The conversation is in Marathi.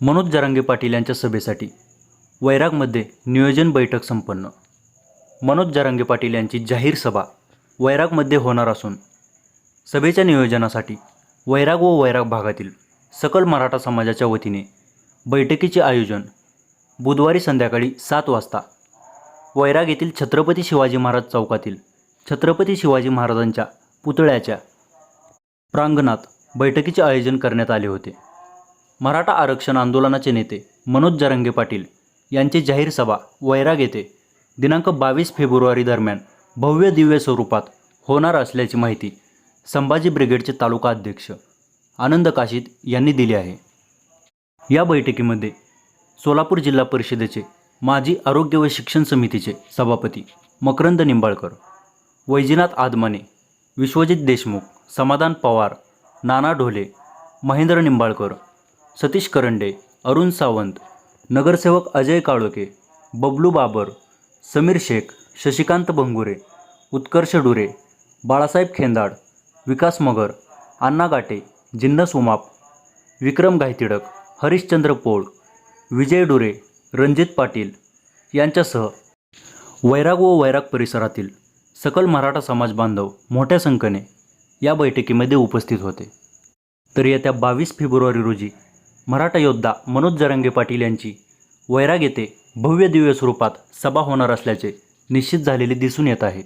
मनोज जरांगे पाटील यांच्या सभेसाठी वैरागमध्ये नियोजन बैठक संपन्न. मनोज जरांगे पाटील यांची जाहीर सभा वैरागमध्ये होणार असून सभेच्या नियोजनासाठी वैराग व वैराग भागातील सकल मराठा समाजाच्या वतीने बैठकीचे आयोजन बुधवारी संध्याकाळी सात वाजता वैराग येथील छत्रपती शिवाजी महाराज चौकातील छत्रपती शिवाजी महाराजांच्या पुतळ्याच्या प्रांगणात बैठकीचे आयोजन करण्यात आले होते. मराठा आरक्षण आंदोलनाचे नेते मनोज जरंगे पाटील यांची जाहीर सभा वैराग येथे दिनांक बावीस फेब्रुवारी दरम्यान भव्य दिव्य स्वरूपात होणार असल्याची माहिती संभाजी ब्रिगेडचे तालुका अध्यक्ष आनंद काशीद यांनी दिली आहे. या बैठकीमध्ये सोलापूर जिल्हा परिषदेचे माजी आरोग्य व शिक्षण समितीचे सभापती मकरंद निंबाळकर वैजनाथ आदमने विश्वजित देशमुख समाधान पवार नाना ढोले महेंद्र निंबाळकर सतीश करंडे अरुण सावंत नगरसेवक अजय काळोके बबलू बाबर समीर शेख शशिकांत भंगुरे उत्कर्ष डुरे बाळासाहेब खेंदाड विकास मगर अण्णा गाटे जिन्नस उमाप विक्रम गायतिडक हरिश्चंद्र पोळ विजय डुरे रणजित पाटील यांच्यासह वैराग व वैराग परिसरातील सकल मराठा समाज बांधव मोठ्या संख्येने या बैठकीमध्ये उपस्थित होते. तर येत्या बावीस फेब्रुवारी रोजी मराठा योद्धा मनोज जरंगे पाटील यांची वैराग येथे भव्य दिव्य स्वरूपात सभा होणार असल्याचे निश्चित झालेले दिसून येत आहे.